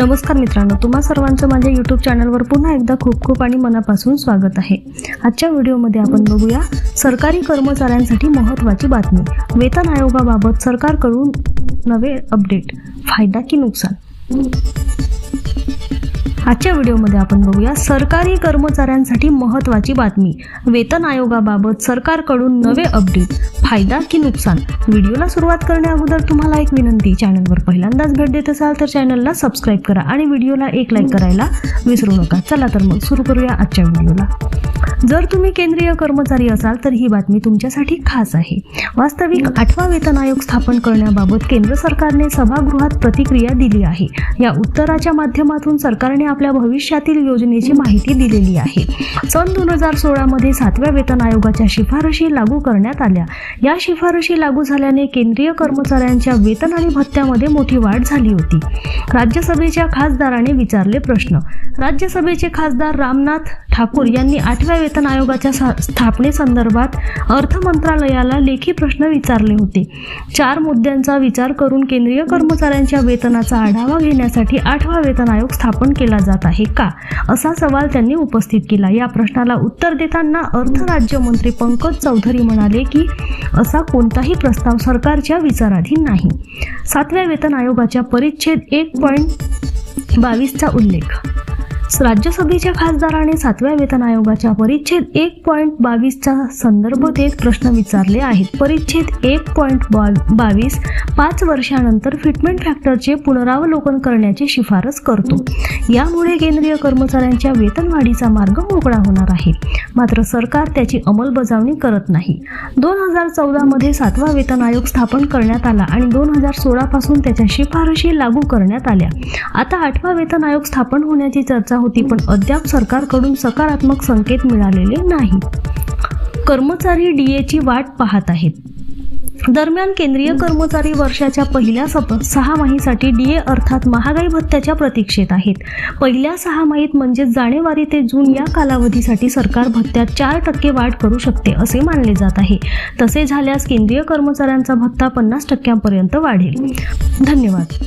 नमस्कार मित्रांनो तुम्हा सर्वांचं माझ्या यूट्यूब चॅनलवर पुन्हा एकदा खूप खूप आणि मनापासून स्वागत आहे. आजच्या व्हिडिओमध्ये आपण बघूया सरकारी कर्मचाऱ्यांसाठी महत्त्वाची बातमी. वेतन आयोगाबाबत सरकारकडून नवे अपडेट फायदा की नुकसान? आजच्या व्हिडिओमध्ये आपण बघूया सरकारी कर्मचाऱ्यांसाठी महत्त्वाची बातमी. वेतन आयोगाबाबत सरकारकडून नवे अपडेट फायदा की नुकसान? व्हिडिओला सुरुवात करण्या अगोदर तुम्हाला एक विनंती. चॅनलवर पहिल्यांदाच भेट देत असाल तर चॅनलला सबस्क्राईब करा आणि व्हिडिओला एक लाईक करायला विसरू नका. चला तर मग सुरू करूया आजच्या व्हिडिओला. जर तुम्ही केंद्रीय कर्मचारी असाल तर ही बातमी तुमच्यासाठी खास आहे. वास्तविक आठवा वेतन आयोग स्थापन करण्याबाबत केंद्र सरकारने सभागृहात प्रतिक्रिया दिली आहे. या उत्तराच्या माध्यमातून सरकारने आपल्या भविष्यातील योजनेची माहिती दिलेली आहे. सन दोन हजार सोळामध्ये सातव्या वेतन आयोगाच्या शिफारशी लागू करण्यात आल्या. या शिफारशी लागू झाल्याने केंद्रीय कर्मचाऱ्यांच्या वेतन आणि भत्त्यामध्ये मोठी वाढ झाली होती. राज्यसभेच्या खासदाराने विचारले प्रश्न. राज्यसभेचे खासदार रामनाथ ठाकूर यांनी आठव्या वेतन आयोगाच्या स्थापनेसंदर्भात अर्थ मंत्रालयाला लेखी प्रश्न विचारले होते. चार मुद्द्यांचा विचार करून केंद्रीय कर्मचाऱ्यांच्या वेतनाचा आढावा घेण्यासाठी आठवा वेतन आयोग स्थापन केला जात आहे का? असा सवाल त्यांनी उपस्थित केला. या प्रश्नाला उत्तर देताना अर्थ राज्यमंत्री पंकज चौधरी म्हणाले की असा कोणताही प्रस्ताव सरकारच्या विचाराधीन नाही. सातव्या वेतन आयोगाच्या परिच्छेद एक पॉईंट बावीसचा उल्लेख. राज्यसभेच्या खासदाराने सातव्या वेतन आयोगाच्या परिच्छेद एक पॉईंट बावीसचा संदर्भ देत प्रश्न विचारले आहेत. परिच्छेद एक पॉईंट बावीस पाच वर्षानंतर फिटमेंट फॅक्टरचे पुनरावलोकन करण्याची शिफारस करतो. यामुळे केंद्रीय कर्मचाऱ्यांच्या वेतनवाढीचा मार्ग मोकळा होणार आहे. मात्र सरकार त्याची अंमलबजावणी करत नाही. दोन हजार चौदामध्ये सातवा वेतन आयोग स्थापन करण्यात आला आणि दोन हजार सोळापासून त्याच्या शिफारशी लागू करण्यात आल्या. आता आठवा वेतन आयोग स्थापन होण्याची चर्चा होती पण अद्याप सरकारकडून सकारात्मक संकेत मिळालेले नाही. कर्मचारी डीएची वाट पाहत आहेत. दरम्यान केंद्रीय कर्मचारी वर्षाच्या पहिल्या सतत सहामाहीसाठी डीए अर्थात महागाई भत्त्याच्या प्रतीक्षेत आहेत. पहिल्या सहामाहीत म्हणजे जानेवारी ते जून या कालावधीसाठी सरकार भत्त्यात चार टक्के वाढ करू शकते असे मानले जात आहे. तसे झाल्यास केंद्रीय कर्मचाऱ्यांचा भत्ता पन्नास टक्क्यांपर्यंत वाढेल. धन्यवाद.